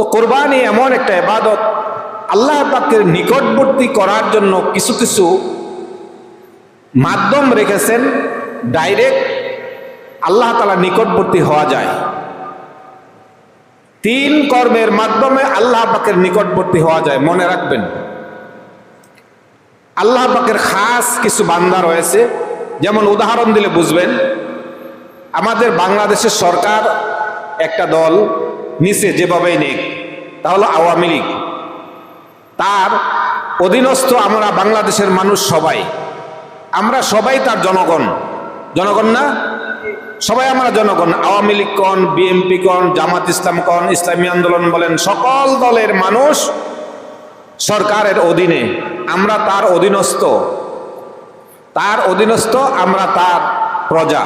তো কোরবানি এমন একটা এবাদত আল্লাহ পাকের নিকটবর্তী করার জন্য কিছু কিছু মাধ্যম রেখেছেন ডাইরেক্ট আল্লাহ তালা নিকটবর্তী হওয়া যায়। তিন কর্মের মাধ্যমে আল্লাহ পাকের নিকটবর্তী হওয়া যায়, মনে রাখবেন। আল্লাহ পাকের খাস কিছু বান্দা রয়েছে, যেমন উদাহরণ দিলে বুঝবেন, আমাদের বাংলাদেশের সরকার একটা দল নিচে যেভাবেই নেক তা হলো আওয়ামী লীগ। তার অধীনস্থ আমরা বাংলাদেশের মানুষ সবাই। আমরা সবাই তার জনগণ। জনগণ না? সবাই আমরা জনগণ। আওয়ামী লীগ কন, বিএনপি কন, জামাত ইসলাম কন, ইসলামী আন্দোলন বলেন, সকল দলের মানুষ সরকারের অধীনে। আমরা তার অধীনস্থ। তার অধীনস্থ আমরা তার প্রজা।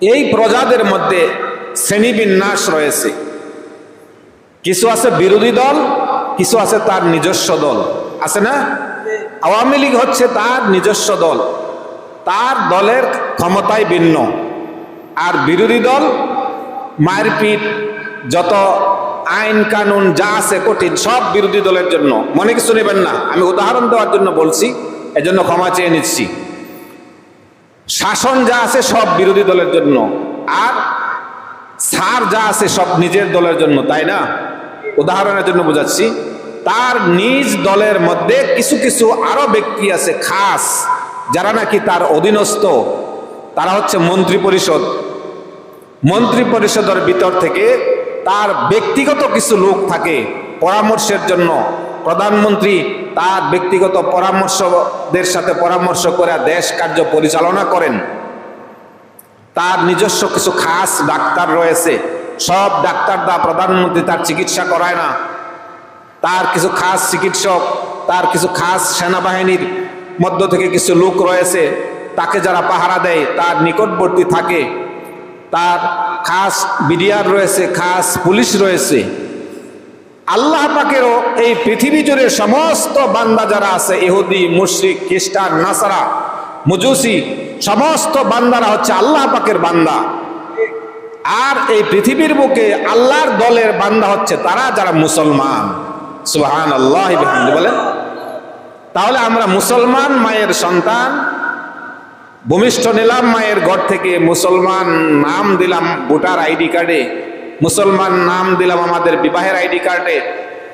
এই প্রজাদের মধ্যে শ্রেণীবিন্যাস রয়েছে। কিছু আছে বিরোধী দল, কিছু আছে তার নিজস্ব দল। আছে না? আওয়ামী লীগ হচ্ছে তার নিজস্ব দল। তার দলের ক্ষমতায় ভিন্ন। আর বিরোধী দল, মারপিট, যত আইন কানুন যা আছে কঠিন, সব বিরোধী দলের জন্য। মনে কিছু নেবেন না? আমি উদাহরণ দেওয়ার জন্য বলছি, এজন্য ক্ষমা চেয়ে নিচ্ছি। শাসন যা আছে সব বিরোধী দলের জন্য। আর সার যা আছে সব নিজের দলের জন্য, তাই না? উদাহরণের জন্য বোঝাচ্ছি, তার নিজ দলের মধ্যে কিছু কিছু আরও ব্যক্তি আছে খাস, যারা নাকি তার অধীনস্থ। তারা হচ্ছে মন্ত্রী পরিষদ। মন্ত্রী পরিষদের ভিতর থেকে তার ব্যক্তিগত কিছু লোক থাকে পরামর্শের জন্য। প্রধানমন্ত্রী তার ব্যক্তিগত পরামর্শদের সাথে পরামর্শ করে দেশ কার্য পরিচালনা করেন। তার নিজস্ব কিছু খাস ডাক্তার রয়েছে। সব ডাক্তার দা প্রধানমন্ত্রী তার চিকিৎসা করায় না। তার কিছু খাস চিকিৎসক, তার কিছু খাস সেনাবাহিনীর মধ্য থেকে কিছু লোক রয়েছে। তাকে যারা পাহারা দেয়, তার নিকটবর্তী থাকে। তার খাস বিডিআর রয়েছে, খাস পুলিশ রয়েছে। আল্লাহ পাকেরও এই পৃথিবী জুড়ে সমস্ত বান্দা যারা আছে, ইহুদি, মুশরিক, খ্রিস্টান, নাসারা, মুজুসি সমস্ত বান্দারা হচ্ছে আল্লাহ পাকের বান্দা। আর এই পৃথিবীর বুকে আল্লাহর দলের বান্দা হচ্ছে তারা যারা মুসলমান। সুহান আল্লাহ বলেন। তাহলে আমরা মুসলমান মায়ের সন্তান, ভূমিষ্ঠ নিলাম মায়ের ঘর থেকে মুসলমান নাম দিলাম ভোটার আইডি কার্ডে, মুসলমান নাম দিলাম আমাদের বিবাহের আইডি কার্ডে,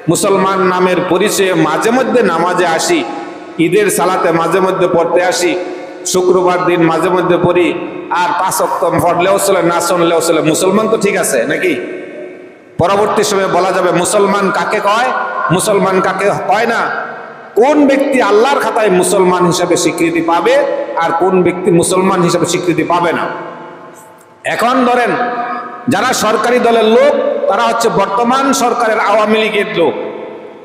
মুসলমান নামের পরিচয়ে মাঝে মধ্যে নামাজে আসি, ঈদের সালাতে মাঝে মধ্যে পড়তে আসি শুক্রবার দিন মাঝে মধ্যে পড়ি, আর পাঁচ অক্টম পড়লেও চলে, না শুনলেও চলে। মুসলমান তো ঠিক আছে, নাকি? পরবর্তী সময়ে বলা যাবে, মুসলমান কাকে কয়? মুসলমান কাকে কয় না? কোন ব্যক্তি আল্লাহর খাতায় মুসলমান হিসাবে স্বীকৃতি পাবে, আর কোন ব্যক্তি মুসলমান হিসাবে স্বীকৃতি পাবে না? এখন ধরেন, যারা সরকারি দলের লোক, তারা হচ্ছে বর্তমান সরকারের আওয়ামী লীগের লোক।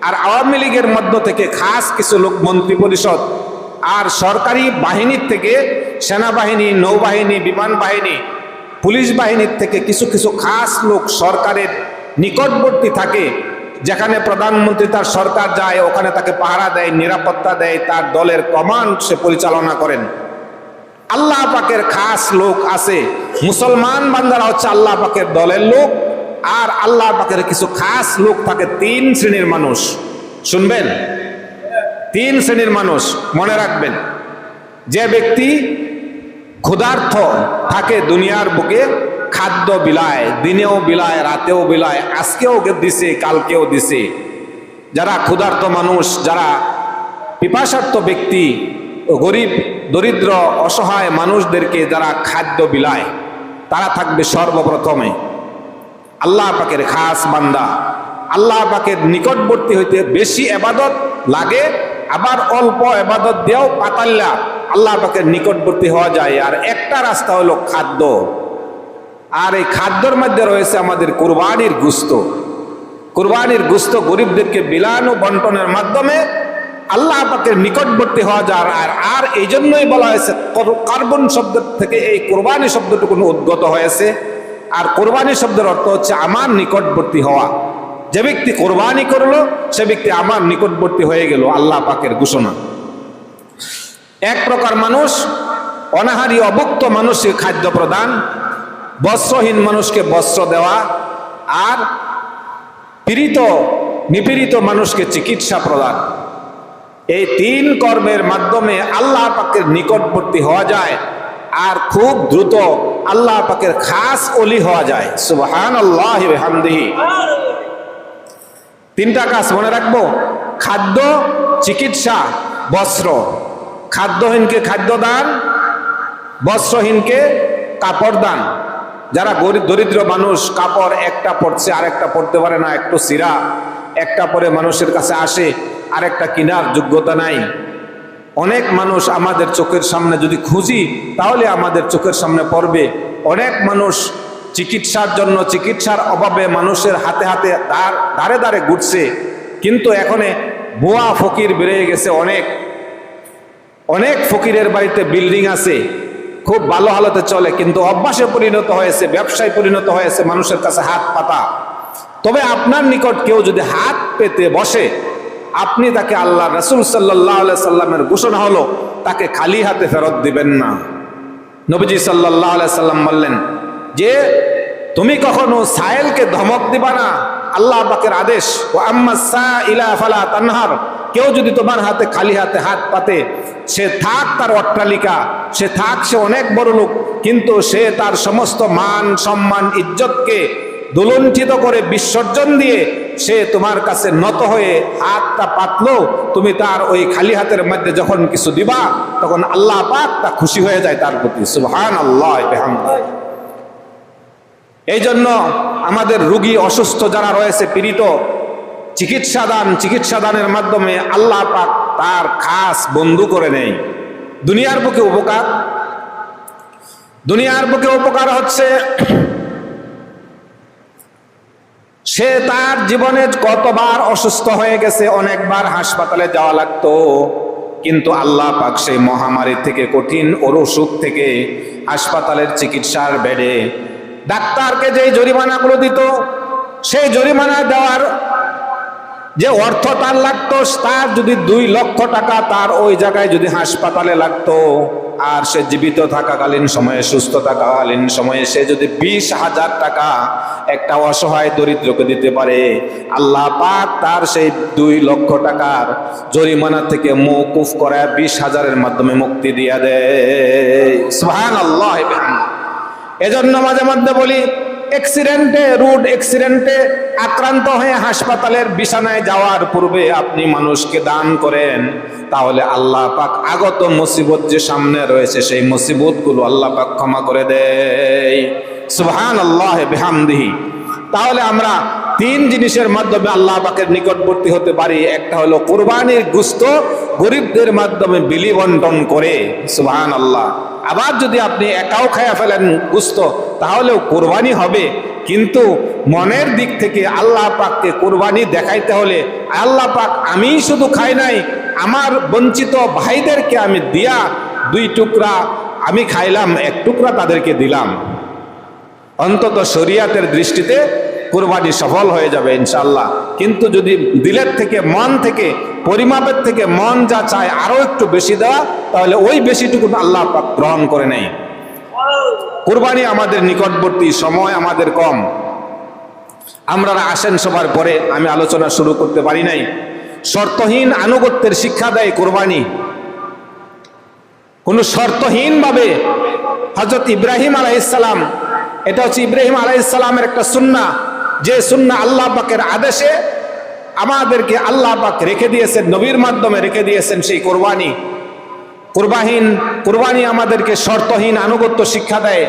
আর আওয়ামী লীগের মধ্য থেকে খাস কিছু লোক মন্ত্রী পরিষদ আর সরকারি বাহিনীর থেকে সেনাবাহিনী, নৌবাহিনী, বিমান বাহিনী, পুলিশ বাহিনীর থেকে কিছু কিছু খাস লোক সরকারের নিকটবর্তী থাকে, যেখানে প্রধানমন্ত্রী তার সরকার যায়, ওখানে তাকে পাহারা দেয়, নিরাপত্তা দেয়, তার দলের কমান্ড সে পরিচালনা করেন। আল্লাহ পাকের খাস লোক আছে। মুসলমান বান্দারা হচ্ছে আল্লাহ পাকের দলের লোক, আর আল্লাহ পাকের কিছু খাস লোক থাকে তিন শ্রেণির মানুষ। শুনবেন? তিন শ্রেণির মানুষ মনে রাখবেন, যে ব্যক্তি ক্ষুধার্থ থাকে দুনিয়ার বুকে, খাদ্য বিলায়, দিনেও বিলায়, রাতেও বিলায়, আজকেও দিছে, কালকেও দিছে। যারা ক্ষুধার্ত মানুষ, যারা পিপাসার্থ ব্যক্তি, গরিব, দরিদ্র, অসহায় মানুষদেরকে যারা খাদ্য বিলায়, তারা থাকবে সর্বপ্রথমে। আল্লাহ পাকের খাস বান্দা। আল্লাহ পাকের নিকটবর্তী হইতে বেশি এবাদত লাগে আবার অল্প এবাদত দিয়েও পাতাল্লা। আল্লাহ পাকের নিকটবর্তী হওয়া যায়। আর একটা রাস্তা হলো খাদ্য। আর এই খাদ্যর মধ্যে রয়েছে আমাদের কোরবানির গুস্ত। কোরবানির গুস্ত গরিবদেরকে বিলানো বন্টনের মাধ্যমে আল্লাহ পাকের নিকটবর্তী হওয়া যায়। আর আর এই জন্যই বলা হয়েছে কার্বন শব্দ থেকে এই কোরবানি শব্দটুকু উদ্গত হয়েছে। আর কোরবানি শব্দের অর্থ হচ্ছে আমার নিকটবর্তী হওয়া। যে ব্যক্তি কোরবানি করল, সে ব্যক্তি আমার নিকটবর্তী হয়ে গেল, আল্লাহ পাকের ঘোষণা। এক প্রকার মানুষ, অনাহারী অভুক্ত মানুষকে খাদ্য প্রদান, বস্ত্রহীন মানুষকে বস্ত্র দেওয়া, আর পীড়িত, নিপীড়িত মানুষকে চিকিৎসা প্রদান। এই তিন কর্মের মাধ্যমে আল্লাহ পাকের নিকটবর্তী হওয়া যায়, আর খুব দ্রুত আল্লাহ পাকের খাস অলি হওয়া যায়। সুবহান আল্লাহ হামদিহি তিনটা কাজ মনে রাখব। খাদ্য, চিকিৎসা, বস্ত্র। খাদ্যহীনকে খাদ্য দান বস্ত্রহীনকে কাপড় দান যারা গরিব দরিদ্র মানুষ, কাপড় একটা পড়ছে আরেকটা পড়তে পারে না, একটু সিরা একটা পরে মানুষের কাছে আসে, আরেকটা কেনার যোগ্যতা নাই। অনেক মানুষ আমাদের চোখের সামনে যদি খুঁজি, তাহলে আমাদের চোখের সামনে পড়বে। অনেক মানুষ চিকিৎসার জন্য চিকিৎসার অভাবে মানুষের হাতে হাতে তার ধারে ধারে ঘুরছে। কিন্তু এখনে বুয়া ফকির বেড়ে গেছে অনেক। অনেক ফকিরের বাড়িতে বিল্ডিং আছে। খুব ভালো হালতে চলে, কিন্তু অভ্যাসে পরিণত হয়েছে, ব্যবসায় পরিণত হয়েছে মানুষের কাছে হাত পাতা। তবে আপনার নিকট কেউ যদি হাত পেতে বসে, আপনি তাকে আল্লাহ রসুল সাল্লাহ সাল্লামের ঘোষণা হলো, তাকে খালি হাতে ফেরত দিবেন না। নবীজি সাল্লাহ সাল্লাম বললেন যে তুমি কখনো সায়েলকে ধমক দিবা না? আল্লাহ পাকের আদেশ ও আম্মা সা ইলা ফালা তানহার। কেউ যদি তোমার হাতে, খালি হাতে হাত পাতে, সে থাক তার অট্টালিকা, সে থাক সে অনেক বড় লোক, কিন্তু সে তার সমস্ত মান, সম্মান, ইজ্জতকে দুলঞ্চিত করে বিসর্জন দিয়ে সে তোমার কাছে নত হয়ে হাতটা পাতলো, তুমি তার ওই খালি হাতের মধ্যে যখন কিছু দিবা, তখন আল্লাহ পাক তা খুশি হয়ে যায় তার প্রতি। সুবহান আল্লাহ এই জন্য আমাদের রুগী অসুস্থ যারা রয়েছে, পীড়িত চিকিৎসা দান চিকিৎসা দানের মাধ্যমে আল্লাহ পাক তার খাস বন্ধু করে নেই দুনিয়ার বুকে উপকার। দুনিয়ার বুকে উপকার হচ্ছে সে তার জীবনে কতবার অসুস্থ হয়ে গেছে, অনেকবার হাসপাতালে যাওয়া লাগতো। কিন্তু আল্লাহ পাক সেই মহামারী থেকে, কঠিন ওর অসুখ থেকে হাসপাতালের চিকিৎসার বেডে ডাক্তারকে যে জরিমানাগুলো দিত, সেই জরিমানা দেওয়ার যে অর্থ তার লাগতো, তার যদি দুই লক্ষ টাকা তার ওই জায়গায় যদি হাসপাতালে লাগতো, আর সে জীবিত থাকাকালীন সময়ে, সুস্থ থাকাকালীন সময়ে সে যদি বিশ হাজার টাকা একটা অসহায় দরিদ্রকে দিতে পারে, আল্লাহ পাক তার সেই দুই লক্ষ টাকার জরিমানা থেকে মৌকুফ করায় বিশ হাজারের মাধ্যমে মুক্তি দিয়া দেয়। সুহান আল্লাহ এজন্য মাঝে মধ্যে বলি অ্যাক্সিডেন্টে রুড অ্যাক্সিডেন্টে আক্রান্ত হয়ে হাসপাতালের বিছানায় যাওয়ার পূর্বে আপনি মানুষকে দান করেন, তাহলে আল্লাহ পাক আগত মুসিবত যে সামনে রয়েছে, সেই মুসিবতগুলো আল্লাহ পাক ক্ষমা করে দেয়। সুবহান আল্লাহ বেহামদিহি। তাহলে আমরা তিন জিনিসের মাধ্যমে আল্লাহ পাকের নিকটবর্তী হতে পারি। একটা হলো কোরবানির গুস্ত গরিবদের মাধ্যমে বিলি বন্টন করে। সুবহান আল্লাহ আবার যদি আপনি একাও খায়া ফেলেন গুস্ত, তাহলেও কোরবানি হবে। কিন্তু মনের দিক থেকে আল্লাহ পাককে কোরবানি দেখাইতে হলে আল্লাহ পাক আমি শুধু খাই নাই, আমার বঞ্চিত ভাইদেরকে আমি দিয়া দুই টুকরা আমি খাইলাম, এক টুকরা তাদেরকে দিলাম। অন্তত শরিয়াতের দৃষ্টিতে কোরবানি সফল হয়ে যাবে ইনশাল্লাহ কিন্তু যদি দিলের থেকে, মন থেকে পরিমাপের থেকে মন যা চায় আরও একটু বেশি দেওয়া, তাহলে ওই বেশিটুকু আল্লাহ গ্রহণ করে নেই। কোরবানি আমাদের নিকটবর্তী সময় আমাদের কম। আমরা আসেন সবার পরে, আমি আলোচনা শুরু করতে পারি নাই। শর্তহীন আনুগত্যের শিক্ষা দেয় কোরবানি। কোনো শর্তহীনভাবে হজরত ইব্রাহিম আলাইসালাম এটা হচ্ছে ইব্রাহিম আলাইসালামের একটা সুন্না যে সুন্না আল্লাহ পাকের আদেশে আমাদেরকে আল্লাহ পাক রেখে দিয়েছেন, নবীর মাধ্যমে রেখে দিয়েছেন সেই কোরবানি। কোরবাহীন, কোরবানি আমাদেরকে শর্তহীন, আনুগত্য শিক্ষা দেয়।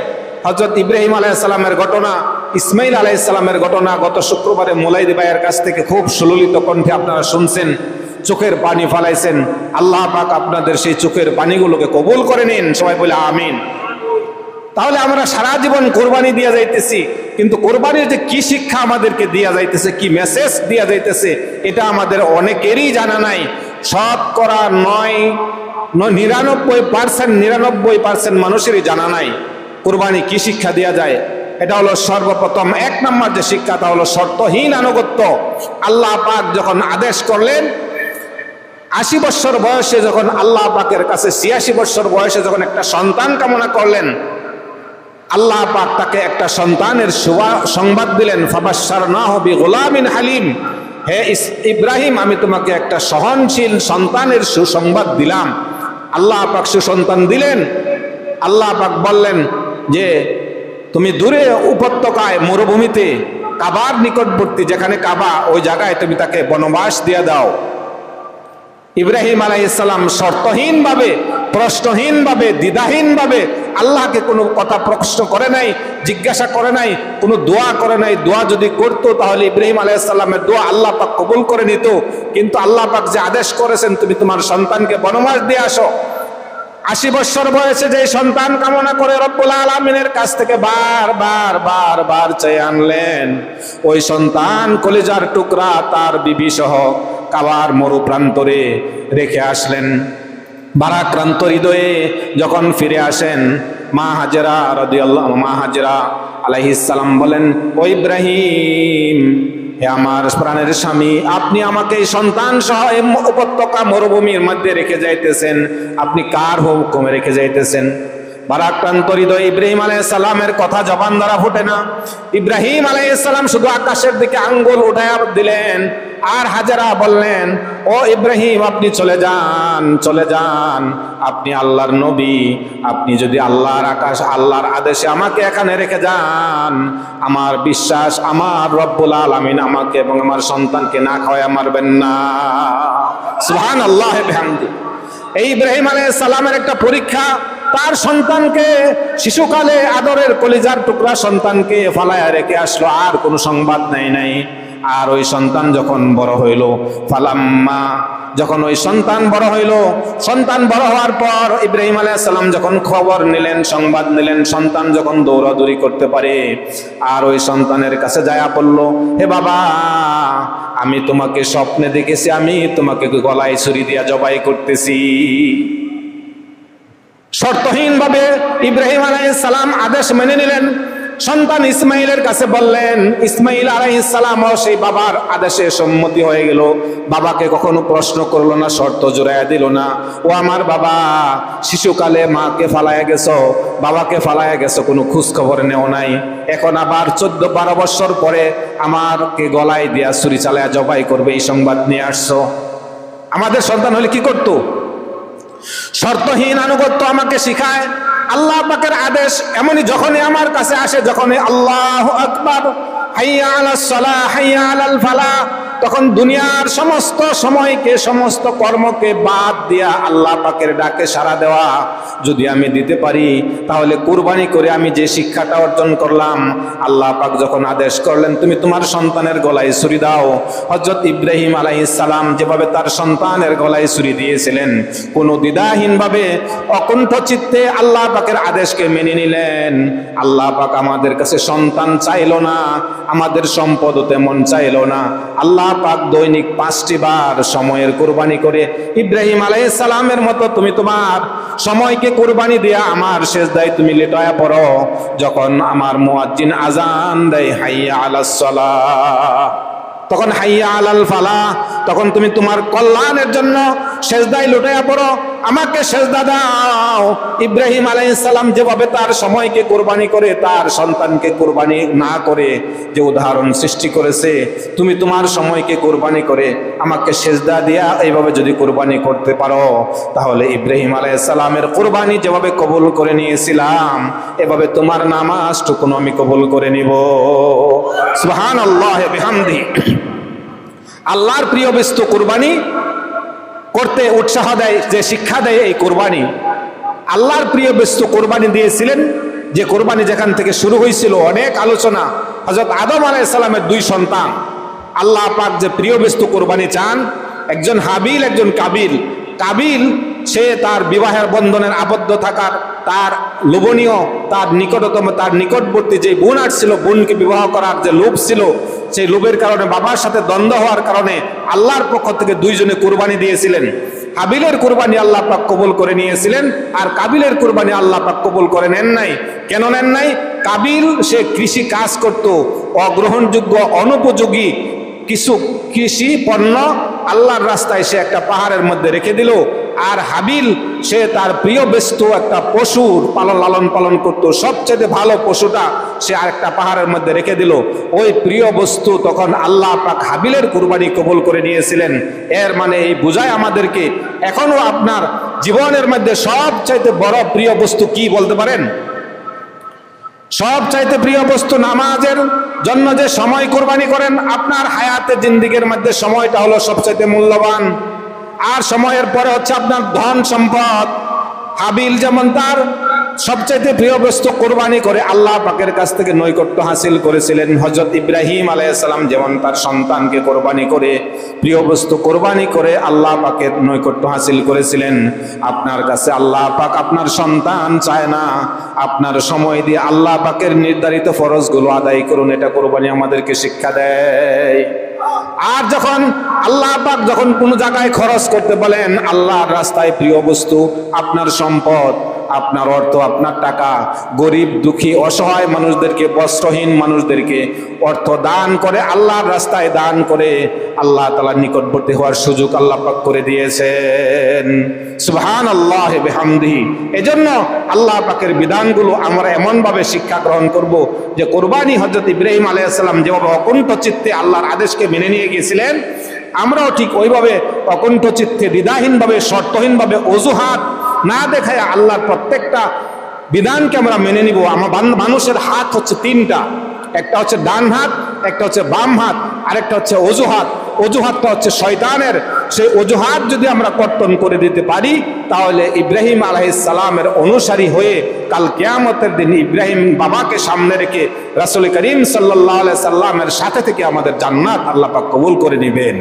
হজরত ইব্রাহিম আলাইসালামের ঘটনা, ইসমাইল আলাইসালামের ঘটনা গত শুক্রবারে মোলাইদি ভাইয়ের কাছ থেকে খুব সুললিত কণ্ঠে আপনারা শুনছেন, চোখের পানি ফালাইছেন। আল্লাহ পাক আপনাদের সেই চোখের পানিগুলোকে কবুল করে নিন। সবাই বলে, আমিন। তাহলে আমরা সারা জীবন কোরবানি দিয়া যাইতেছি। কিন্তু কোরবানির যে কি শিক্ষা আমাদেরকে দিয়া যাইতেছে, কি মেসেজ দিয়া যাইতেছে, এটা আমাদের অনেকেরই জানা নাই। সব করা নয় নিরানব্বই পার্সেন্ট নিরানব্বই পার্সেন্ট মানুষেরই জানা নাই কোরবানি কি শিক্ষা দেওয়া যায়। এটা হলো সর্বপ্রথম। এক নম্বর যে শিক্ষা, তা হলো শর্তহীন আনুগত্য। আল্লাহ পাক যখন আদেশ করলেন, আশি বছর বয়সে যখন আল্লাহ পাকের কাছে ছিয়াশি বছর বয়সে যখন একটা সন্তান কামনা করলেন আল্লাহ পাক তাকে একটা সন্তানের সুবা- সংবাদ দিলেন ফাবাসার না হবি গোলামিন হালিম। হে ইব্রাহিম, আমি তোমাকে একটা সহনশীল সন্তানের সুসংবাদ দিলাম। আল্লাহ পাক সুসন্তান দিলেন। আল্লাহ পাক বললেন যে, তুমি দূরে উপত্যকায় মরুভূমিতে, কাবার নিকটবর্তী যেখানে কাবা, ওই জায়গায় তুমি তাকে বনবাস দিয়ে দাও। ইব্রাহিম আলাইসাল্লাম শর্তহীনভাবে প্রশ্নহীনভাবে, দ্বিধাহীনভাবে আল্লাহকে কোনো কথা প্রশ্ন করে নাই, জিজ্ঞাসা করে নাই, কোনো দোয়া করে নাই। দোয়া যদি করতো তাহলে ইব্রাহিম আলাইসাল্লামের দোয়া আল্লাহ পাক কবুল করে নিত। কিন্তু আল্লাহ পাক যে আদেশ করেছেন, তুমি তোমার সন্তানকে বনবাস দিয়ে আসো। আশি বছর বয়সে যে সন্তান কামনা করে রব্বুল আলমিনের কাছ থেকে বার বার বার বার চেয়ে আনলেন, ওই সন্তান কলিজার টুকরা তার বিবি সহ কাবার মরু প্রান্তরে রেখে আসলেন। বারাক্রান্ত হৃদয়ে যখন ফিরে আসেন, মা হাজেরা রদিয়াল্লাহ মা হাজেরা আলাইহিসালাম বলেন, ও ইব্রাহিম, হে আমার প্রাণের স্বামী, আপনি আমাকে সন্তান সহ উপত্যকা মরুভূমির মধ্যে রেখে যাইতেছেন। আপনি কার হুকুমে রেখে যাইতেছেন? বারাক্রান্ত হৃদয় ইব্রাহিম সালামের কথা জবান দ্বারা ফুটে না। ইব্রাহিম সালাম শুধু আকাশের দিকে আঙ্গুল উঠায় দিলেন আর হাজারা বললেন, ও ইব্রাহিম, আপনি চলে যান চলে যান। আপনি আল্লাহর নবী। আপনি যদি আল্লাহর আকাশ, আল্লাহর আদেশে আমাকে এখানে রেখে যান, আমার বিশ্বাস, আমার রব্বুল আলামিন আমাকে এবং আমার সন্তানকে না খাওয়ায় মারবেন না। সুবহান আল্লাহ এই ইব্রাহিম আলাইহিস সালামের একটা পরীক্ষা তার সন্তানকে শিশুকালে আদরের কলিজার টুকরা সন্তানকে ফালায়া রেখে আসলো, আর কোনো সংবাদ নাই নাই। আর ওই সন্তান যখন বড় হইল, ফালাম্মা যখন ওই সন্তান বড় হইল, সন্তান বড় হওয়ার পর ইব্রাহিম আলাইসাল্লাম যখন খবর নিলেন, সংবাদ নিলেন, সন্তান যখন দৌড়াদৌড়ি করতে পারে, আর ওই সন্তানের কাছে যায়া পড়ল হে বাবা, আমি তোমাকে স্বপ্নে দেখেছি, আমি তোমাকে গলায় ছুরি দিয়া জবাই করতেছি। শর্তহীনভাবে ইব্রাহিম সালাম আদেশ মেনে নিলেন। সন্তান ইসমাইলের কাছে বললেন, ইসমাইল আলাইহিস সালাম ও সেই বাবার আদেশে সম্মতি হয়ে গেল। বাবাকে কখনো প্রশ্ন করল না, শর্ত জোড়াইয়া দিল না। ও আমার বাবা, শিশুকালে মাকে ফালায়া গেছো, বাবাকে ফালায়া গেছো, কোনো খোঁজ খবর নেও নাই। এখন আবার চোদ্দ বারো বছর পরে আমারকে গলায় দিয়া ছুরি চালায়া জবাই করবে, এই সংবাদ নিয়ে আসছো। আমাদের সন্তান হলে কি করতো? শর্তহীন আনুগত্য আমাকে শিখায়। আল্লাহ পাকের আদেশ এমনই যখনই আমার কাছে আসে, যখনই আল্লাহ আকবর, হাইয়া আলাস সালাহ, হাইয়া আলাল ফালা তখন দুনিয়ার সমস্ত সময়কে, সমস্ত কর্মকে বাদ দিয়া আল্লাহ পাকের ডাকে সাড়া দেওয়া যদি আমি দিতে পারি, তাহলে কুরবানি করে আমি যে শিক্ষাটা অর্জন করলাম, আল্লাহ পাক যখন আদেশ করলেন, তুমি তোমার সন্তানের গলায় ছুরি দাও। হজরত ইব্রাহিম আলাইহিস সালাম যেভাবে তার সন্তানের গলায় ছুরি দিয়েছিলেন, কোনো দ্বিধাহীনভাবে অকুণ্ঠ চিত্তে আল্লাহ পাকের আদেশকে মেনে নিলেন। আল্লাহ পাক আমাদের কাছে সন্তান চাইলো না, আমাদের সম্পদও তেমন চাইলো না। আল্লাহ পাক দৈনিক পাঁচটি বার সময়ের কোরবানি করে। ইব্রাহিম সালামের মতো তুমি তোমার সময়কে কোরবানি দিয়া আমার শেষ দায় তুমি লেটায়া পড়ো। যখন আমার মুয়াজ্জিন আজান দেয়, হাইয়া আলাস সালাহ। তখন হাইয়া আলাল ফালা তখন তুমি তোমার কল্যাণের জন্য সেজদায় লুটাইয়া পড়ো। আমাকে সেজদা দাও। ইব্রাহিম আলাইসালাম যেভাবে তার সময়কে কোরবানি করে, তার সন্তানকে কোরবানি না করে যে উদাহরণ সৃষ্টি করেছে, তুমি তোমার সময়কে কোরবানি করে আমাকে সেজদা দিয়া এইভাবে যদি কোরবানি করতে পারো, তাহলে ইব্রাহিম আলাইসালামের কোরবানি যেভাবে কবুল করে নিয়েছিলাম, এভাবে তোমার নামাজটুকুন আমি কবুল করে নিব। সুহান আল্লাহ আল্লাহর প্রিয় বস্তু কোরবানি করতে উৎসাহ দেয়, যে শিক্ষা দেয় এই কোরবানি। আল্লাহর প্রিয় বস্তু কোরবানি দিয়েছিলেন, যে কোরবানি যেখান থেকে শুরু হয়েছিল, অনেক আলোচনা। হজরত আদম আলাইসালামের দুই সন্তান। আল্লাহ পাক যে প্রিয় বস্তু কোরবানি চান, একজন হাবিল, একজন কাবিল। কাবিল সে তার বিবাহের বন্ধনের আবদ্ধ থাকার, তার লোভনীয়, তার নিকটতম, তার নিকটবর্তী যে বোন আসছিল, বোনকে বিবাহ করার যে লোভ ছিল সেই লোভের কারণে, বাবার সাথে দ্বন্দ্ব হওয়ার কারণে আল্লাহর পক্ষ থেকে দুইজনে কোরবানি দিয়েছিলেন। হাবিলের কোরবানি আল্লাহ পাক কবুল করে নিয়েছিলেন, আর কাবিলের কোরবানি আল্লাহ পাক কবুল করে নেন নাই। কেন নেন নাই? কাবিল, সে কৃষি কাজ করত, অগ্রহণযোগ্য, অনুপযোগী কিছু কৃষি পণ্য আল্লাহর রাস্তায় সে একটা পাহাড়ের মধ্যে রেখে দিল। আর হাবিল, সে তার প্রিয় ব্যস্ত একটা পশুর পালন, লালন পালন করত। সবচেয়ে ভালো পশুটা সে আর একটা পাহাড়ের মধ্যে রেখে দিল। ওই প্রিয় বস্তু তখন আল্লাহ পাক হাবিলের কুরবানি কবুল করে নিয়েছিলেন। এর মানে এই বুঝায় আমাদেরকে, এখনও আপনার জীবনের মধ্যে সবচাইতে বড় প্রিয় বস্তু কি বলতে পারেন? সব চাইতে প্রিয় বস্তু নামাজের জন্য যে সময় কোরবানি করেন, আপনার হায়াতে জিন্দিগের মধ্যে সময়টা হলো সবচাইতে মূল্যবান। আর সময়ের পরে হচ্ছে আপনার ধন সম্পদ। হাবিল যেমন তার সবচাইতে প্রিয় বস্তু কোরবানি করে আল্লাহ পাকের কাছ থেকে নৈকট্য হাসিল করেছিলেন। হজরত ইব্রাহিম আলাইসালাম যেমন তার সন্তানকে কোরবানি করে, প্রিয় বস্তু কোরবানি করে আল্লাহ পাকের নৈকট্য হাসিল করেছিলেন। আপনার কাছে আল্লাহ পাক আপনার সন্তান চায় না। আপনার সময় দিয়ে আল্লাহ পাকের নির্ধারিত ফরজগুলো আদায় করুন, এটা কোরবানি আমাদেরকে শিক্ষা দেয়। আর যখন আল্লাহ পাক যখন কোনো জায়গায় খরচ করতে বলেন, আল্লাহর রাস্তায় প্রিয় বস্তু আপনার সম্পদ। আপনার অর্থ, আপনার টাকা। গরিব, দুঃখী, অসহায় মানুষদেরকে, বস্ত্রহীন মানুষদেরকে অর্থ দান করে, আল্লাহর রাস্তায় দান করে আল্লাহ তালার নিকটবর্তী হওয়ার সুযোগ আল্লাহ পাক করে দিয়েছেন। সুহান আল্লাহ বেহামদি। এজন্য আল্লাহ পাকের বিধানগুলো আমরা এমনভাবে শিক্ষা গ্রহণ করব যে কোরবানি হজরত ইব্রাহিম আলাইসাল্লাম যেভাবে অকুণ্ঠ চিত্তে আল্লাহর আদেশকে মেনে নিয়ে গিয়েছিলেন, আমরাও ঠিক ওইভাবে অকুণ্ঠ চিত্তে দ্বিধাহীনভাবে, শর্তহীনভাবে অজুহাত না দেখায় আল্লাহর প্রত্যেকটা বিধানকে আমরা মেনে নিব। আমার মানুষের হাত হচ্ছে তিনটা। একটা হচ্ছে ডান হাত, একটা হচ্ছে বাম হাত, আরেকটা হচ্ছে অজুহাত। অজুহাতটা হচ্ছে শয়তানের। সেই অজুহাত যদি আমরা কর্তন করে দিতে পারি, তাহলে ইব্রাহিম আলাইসালামের অনুসারী হয়ে কাল কেয়ামতের দিন ইব্রাহিম বাবাকে সামনে রেখে রাসুল করিম সাল্লাহ সাল্লামের সাথে থেকে আমাদের জান্নাত আল্লাহ পাক কবুল করে নেবেন।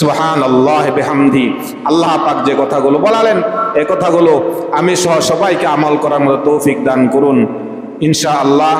সুহান আল্লাহ বেহামদি। আল্লাহ পাক যে কথাগুলো বলালেন, এ কথাগুলো আমি সহ সবাইকে আমল করার মতো তৌফিক দান করুন। ইনশা আল্লাহ